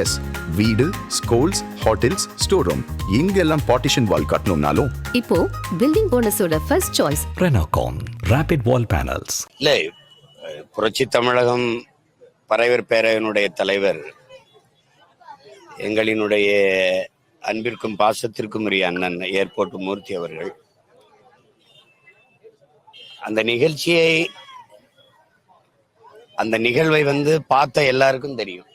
S வீடு schools hotels store room இங்கெல்லாம் partition wall கட்டணும்னாலும். இப்போ building போனஸோட first choice Renocon Rapid Wall Panels. இல்லை புரட்சி தமிழகம் பறையர் பேரவையினுடைய தலைவர் எங்களினுடைய அன்பிற்கும் பாசத்திற்கும் உரிய அண்ணன் ஏர்போர்ட் மூர்த்தி அவர்கள் அந்த நிகழ்ச்சியை அந்த நிகழ்வை வந்து பார்த்த எல்லாருக்கும் தெரியும்.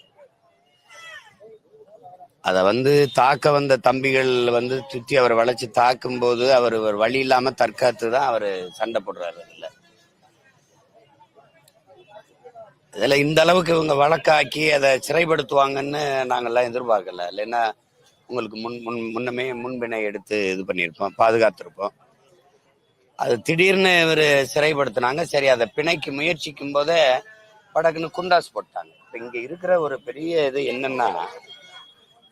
அதை வந்து தாக்க வந்த தம்பிகள் வந்து சுற்றி அவரை வளைச்சு தாக்கும் போது அவர் ஒரு வழி இல்லாம தற்காத்து தான் அவர் சண்டை போடுறாரு அதில். இதுல இந்த அளவுக்கு இவங்க வழக்காக்கி அதை சிறைப்படுத்துவாங்கன்னு நாங்கள்லாம் எதிர்பார்க்கல. இல்லைன்னா உங்களுக்கு முன் முன் முன்னமே முன்பினை எடுத்து இது பண்ணியிருப்போம் பாதுகாத்திருப்போம். அது திடீர்னு இவர் சிறைப்படுத்தினாங்க. சரி அதை பிணைக்கு முயற்சிக்கும் போதே படக்குன்னு குண்டாஸ் போட்டாங்க. இப்போ இங்கே இருக்கிற ஒரு பெரிய இது என்னன்னா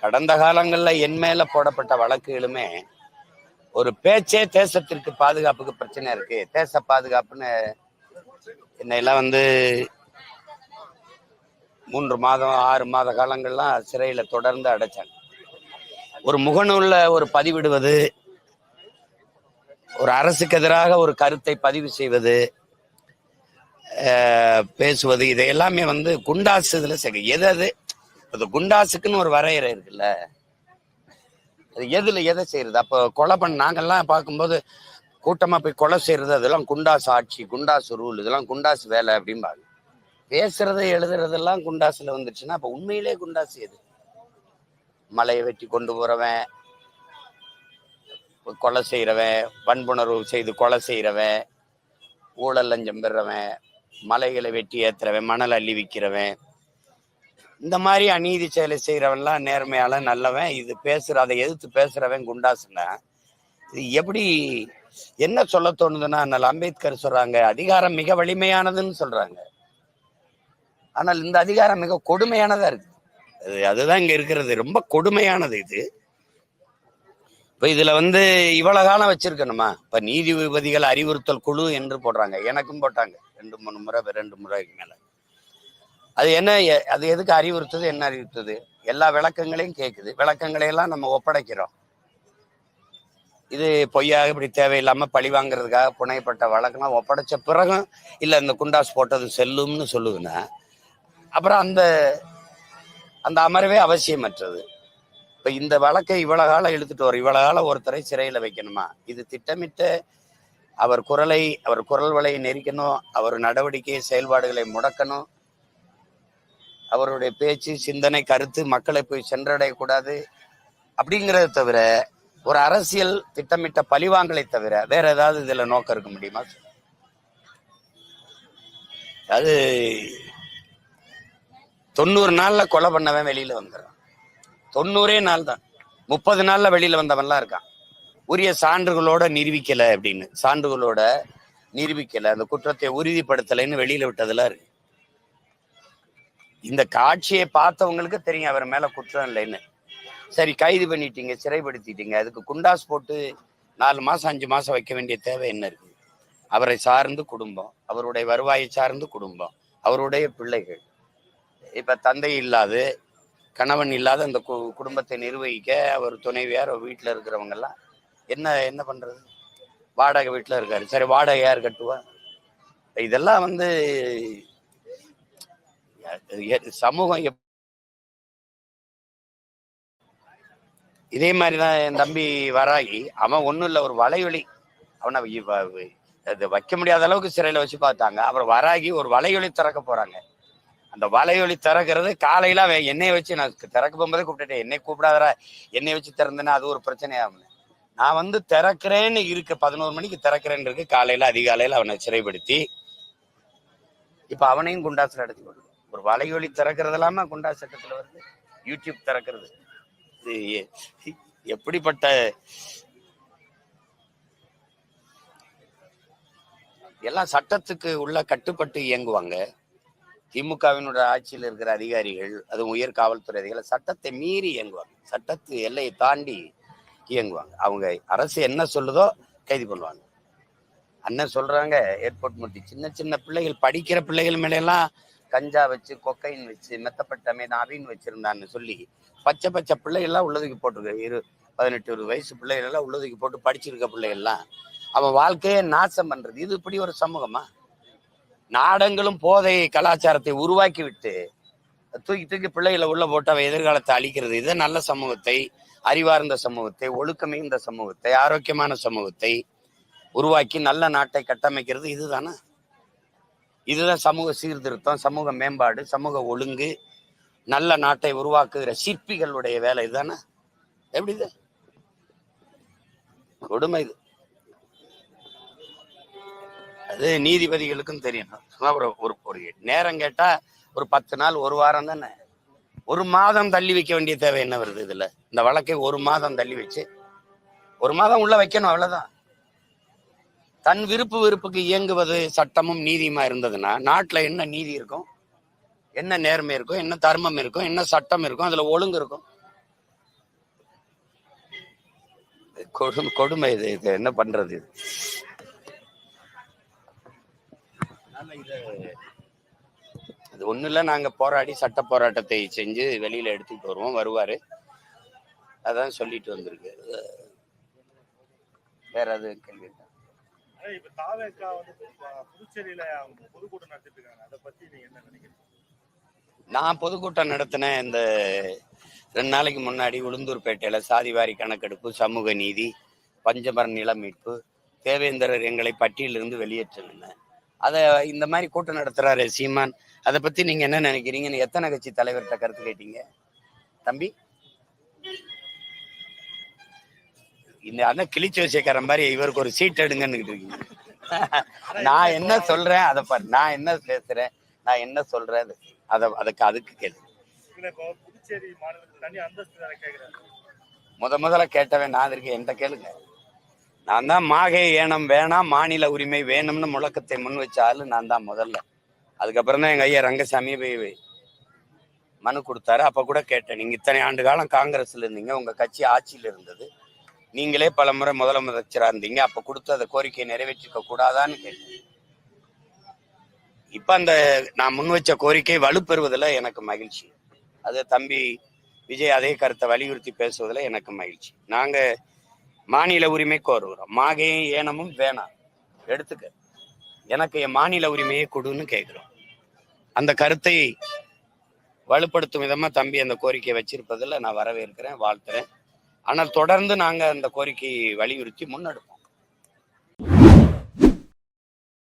கடந்த காலங்களில் என் மேல போடப்பட்ட வழக்குகளுமே ஒரு பேச்சே தேசத்திற்கு பாதுகாப்புக்கு பிரச்சனை இருக்கு. தேச பாதுகாப்புன்னு என்னையெல்லாம் வந்து மூன்று மாதம் ஆறு மாத காலங்கள்லாம் சிறையில் தொடர்ந்து அடைச்சாங்க. ஒரு முகநூல்ல ஒரு பதிவிடுவது ஒரு அரசுக்கு எதிராக ஒரு கருத்தை பதிவு செய்வது பேசுவது இது எல்லாமே வந்து குண்டாசு செய்ய எது அது? இந்த குண்டாசுக்குன்னு ஒரு வரையறை இருக்குல்ல? அது எதுல எதை செய்யறது? அப்போ கொலை பண்ண நாங்கள்லாம் பார்க்கும்போது கூட்டமா போய் கொலை செய்யறது அதெல்லாம் குண்டாசு ஆட்சி குண்டாசு ரூல் இதெல்லாம் குண்டாசு வேலை அப்படிம்பாங்க. பேசுறது எழுதுறதெல்லாம் குண்டாசுல வந்துருச்சுன்னா அப்ப உண்மையிலே குண்டாசு எது? மலையை வெட்டி கொண்டு போறவன் கொலை செய்யறவன் வன்புணர்வு செய்து கொலை செய்யறவன் ஊழல் லஞ்சம் பெறவன் மலைகளை வெட்டி ஏத்துறவன் மணல் அள்ளி விற்கிறவன் இந்த மாதிரி அநீதி செயலை செய்கிறவன்லாம் நேர்மையால நல்லவன். இது பேசுற அதை எதிர்த்து பேசுறவன் குண்டாசுன்னா இது எப்படி என்ன சொல்ல தோணுதுன்னா அண்ணல் அம்பேத்கர் சொல்றாங்க அதிகாரம் மிக வலிமையானதுன்னு சொல்றாங்க. ஆனால் இந்த அதிகாரம் மிக கொடுமையானதா இருக்கு. அது அதுதான் இங்க இருக்கிறது. ரொம்ப கொடுமையானது இது. இப்ப இதுல வந்து இவ்வளவு காலம் வச்சிருக்கணுமா? இப்ப நீதிபதிகள் அறிவுறுத்தல் குழு என்று போடுறாங்க. எனக்கும் போட்டாங்க. ரெண்டு மூணு முறை ரெண்டு முறைக்கு மேல. அது என்ன அது எதுக்கு அறிவுறுத்துது என்ன அறிவுறுத்துது? எல்லா விளக்கங்களையும் கேட்குது விளக்கங்களை எல்லாம் நம்ம ஒப்படைக்கிறோம். இது பொய்யாக இப்படி தேவையில்லாமல் பழி வாங்குறதுக்காக புனையப்பட்ட வழக்கெல்லாம் ஒப்படைச்ச பிறகும் இல்லை இந்த குண்டாஸ் போட்டது செல்லும்னு சொல்லுதுன்னா அப்புறம் அந்த அந்த அமர்வே அவசியமற்றது. இப்போ இந்த வழக்கை இவ்வளோ காலம் இழுத்துட்டு வரும். இவ்வளோ காலம் ஒருத்தரை சிறையில வைக்கணுமா? இது திட்டமிட்ட அவர் குரலை அவர் குரல் வலையை நெரிக்கணும் அவர் நடவடிக்கை செயல்பாடுகளை முடக்கணும் அவருடைய பேச்சு சிந்தனை கருத்து மக்களை போய் சென்றடையக்கூடாது அப்படிங்கிறத தவிர ஒரு அரசியல் திட்டமிட்ட பழிவாங்கலை தவிர வேற ஏதாவது இதுல நோக்கம் இருக்க முடியுமா? அது தொண்ணூறு நாள்ல கொலை பண்ணவன் வெளியில வந்துடுறான் தொண்ணூறே நாள் தான். முப்பது நாள்ல வெளியில வந்தவன்லாம் இருக்கான். உரிய சான்றுகளோட நிரூபிக்கல அப்படின்னு. சான்றுகளோட நிரூபிக்கல. அந்த குற்றத்தை உறுதிப்படுத்தலைன்னு வெளியில விட்டதெல்லாம் இருக்கு. இந்த காட்சியை பார்த்தவங்களுக்கு தெரியும் அவர் மேல குற்றம் இல்லைன்னு. சரி கைது பண்ணிட்டீங்க சிறைப்படுத்திட்டீங்க அதுக்கு குண்டாஸ் போட்டு நாலு மாசம் அஞ்சு மாசம் வைக்க வேண்டிய தேவை என்ன இருக்கு? அவரை சார்ந்து குடும்பம் அவருடைய வருவாயை சார்ந்து குடும்பம் அவருடைய பிள்ளைகள். இப்ப தந்தை இல்லாது கணவன் இல்லாத அந்த கு- குடும்பத்தை நிர்வகிக்க அவர் துணைவியார் வீட்டில் இருக்கிறவங்கெல்லாம் என்ன என்ன பண்றது? வாடகை வீட்டில் இருக்காரு. சரி வாடகை யார் கட்டுவா இதெல்லாம் வந்து சமூகம் இதே இதே மாதிரிதான் என் தம்பி வராகி அவன் ஒண்ணும் இல்ல ஒரு வலையொலி. அவனை அது வைக்க முடியாத அளவுக்கு சிறையில் வச்சு பார்த்தாங்க. அப்புறம் வராகி ஒரு வலையொலி திறக்க போறாங்க. அந்த வலையொலி திறக்கிறது காலையில அவன் என்னைய வச்சு நான் திறக்க போகும்போதே கூப்பிட்டுட்டேன் என்னை கூப்பிடாதரா என்னை வச்சு திறந்தேன்னா அது ஒரு பிரச்சனையாகும் நான் வந்து திறக்கிறேன்னு இருக்கு பதினோரு மணிக்கு திறக்கிறேன்னு இருக்கு காலையில அதிகாலையில அவனை சிறைப்படுத்தி இப்ப அவனையும் குண்டாசில் அடைச்சி கொண்டு ஒரு வலையொலி திறக்கிறது இல்லாம குண்டா சட்டத்துல வருது? யூடியூப் திறக்கிறது. இது எப்படிப்பட்ட எல்லாம் சட்டத்துக்கு உள்ள கட்டுப்பட்டு இயங்குவாங்க. திமுகவினுடைய ஆட்சியில் இருக்கிற அதிகாரிகள் அதுவும் உயர் காவல்துறை அதிகாரிகள் சட்டத்தை மீறி இயங்குவாங்க. சட்டத்து எல்லையை தாண்டி இயங்குவாங்க. அவங்க அரசு என்ன சொல்லுதோ கைது பண்ணுவாங்க. அண்ணன் சொல்றாங்க ஏர்போர்ட் முட்டி. சின்ன சின்ன பிள்ளைகள் படிக்கிற பிள்ளைகள் மேல கஞ்சா வச்சு கொக்கைன் வச்சு மெத்தப்பட்டமே நாவின்னு வச்சிருந்தான்னு சொல்லி பச்சை பச்சை பிள்ளைகள்லாம் உள்ளதுக்கு போட்டிருக்கு. இரு பதினெட்டு ஒரு வயசு பிள்ளைகளெல்லாம் உள்ளதுக்கு போட்டு படிச்சிருக்க பிள்ளைகள்லாம். அவன் வாழ்க்கையை நாசம் பண்றது. இது இப்படி ஒரு சமூகமா? நாடங்களும் போதை கலாச்சாரத்தை உருவாக்கி விட்டு தூக்கி தூக்கி பிள்ளைகளை உள்ள போட்டு அவன் எதிர்காலத்தை அழிக்கிறது. இது நல்ல சமூகத்தை அறிவார்ந்த சமூகத்தை ஒழுக்கமிகுந்த சமூகத்தை ஆரோக்கியமான சமூகத்தை உருவாக்கி நல்ல நாட்டை கட்டமைக்கிறது. இதுதானே? இதுதான் சமூக சீர்திருத்தம் சமூக மேம்பாடு சமூக ஒழுங்கு நல்ல நாட்டை உருவாக்குகிற சிற்பிகளுடைய வேலை இதுதானே? எப்படி இது? கொடுமை இது. அது நீதிபதிகளுக்கும் தெரியணும் ஒரு ஒரு ஒரு நேரம் கேட்டா ஒரு பத்து நாள் ஒரு வாரம் தானே? ஒரு மாதம் தள்ளி வைக்க வேண்டிய தேவை என்ன வருது இதுல? இந்த வழக்கை ஒரு மாதம் தள்ளி வச்சு ஒரு மாதம் உள்ள வைக்கணும் அவ்வளவுதான். தன் விருப்பு வெறுப்புக்கு இயங்குவது சட்டமும் நீதியுமா இருந்ததுன்னா நாட்டில் என்ன நீதி இருக்கும்? என்ன நேர்மை இருக்கும்? என்ன தர்மம் இருக்கும்? என்ன சட்டம் இருக்கும்? அதுல ஒழுங்கு இருக்கும். கொடுமை கொடுமை இது இது என்ன பண்றது இது? அது ஒண்ணும் இல்ல. நாங்க போராடி சட்ட போராட்டத்தை செஞ்சு வெளியில எடுத்துட்டு வருவோம். வருவாரு. அதான் சொல்லிட்டு வந்திருக்கு. வேற எதுவும் கேள்வி இப்ப தாவேக்கா வந்து புதுச்சேரியில அவங்க பொதுக்கூட்டம் நடத்திட்டு இருக்காங்க அதை பத்தி நீங்க என்ன நினைக்கிறீங்க? நான் பொதுக்கூட்டம் நடத்தினேன் இந்த ரெண்டு நாளைக்கு முன்னாடி உளுந்தூர்பேட்டையில் சாதிவாரி கணக்கெடுப்பு சமூக நீதி பஞ்சமர நில மீட்பு தேவேந்திரர் எங்களை பட்டியலிருந்து வெளியேற்றிருந்தேன் அதை இந்த மாதிரி கூட்டம் நடத்துறாரு சீமான். அதை பத்தி நீங்க என்ன நினைக்கிறீங்கன்னு எத்தனை கட்சி தலைவர்கிட்ட கருத்து கேட்டீங்க? தம்பி? இந்த அண்ணன் கிழிச்சு வச்சக்காரன் மாதிரி இவருக்கு ஒரு சீட் எடுங்கன்னு இருக்கீங்க. நான் என்ன சொல்றேன் அதை பாரு. நான் என்ன பேசுறேன் நான் என்ன சொல்றேன் அது- அதை அதுக்கு அதுக்கு கேளு. இல்ல இப்போ புதுச்சேரி மாநிலத்துக்கு தனி அந்தஸ்து வேற கேக்குறாங்க முத முதல்ல கேட்டவன் நான் இருக்கேன் என்கிட்ட கேளுங்க. நான் தான் மாகே ஏனம் வேணாம் மாநில உரிமை வேணும்னு முழக்கத்தை முன் வச்ச ஆளு நான் தான் முதல்ல. அதுக்கப்புறம் தான் எங்க ஐயா ரங்கசாமி போய் மனு கொடுத்தாரு. அப்ப கூட கேட்டேன் நீங்க இத்தனை ஆண்டு காலம் காங்கிரஸ்ல இருந்தீங்க உங்க கட்சி ஆட்சியில் இருந்தது. நீங்களே பல முறை முதலமைச்சரா இருந்தீங்க. அப்ப கொடுத்து அந்த கோரிக்கையை நிறைவேற்றிக்க கூடாதான்னு கேட்டேன். இப்ப அந்த நான் முன் வச்ச கோரிக்கை வலுப்பெறுவதில் எனக்கு மகிழ்ச்சி. அது தம்பி விஜய் அதே கருத்தை வலியுறுத்தி பேசுவதில் எனக்கு மகிழ்ச்சி. நாங்க மாநில உரிமை கோருகிறோம். மாகையும் ஏனமும் வேணாம். எடுத்துக்க. எனக்கு என் மாநில உரிமையை கொடுன்னு கேட்குறோம். அந்த கருத்தை வலுப்படுத்தும் விதமா தம்பி அந்த கோரிக்கையை வச்சிருப்பதில் நான் வரவேற்கிறேன் வாழ்த்துறேன். ஆனால் தொடர்ந்து நாங்க அந்த கோரிக்கையை வலியுறுத்தி முன்னெடுப்போம்.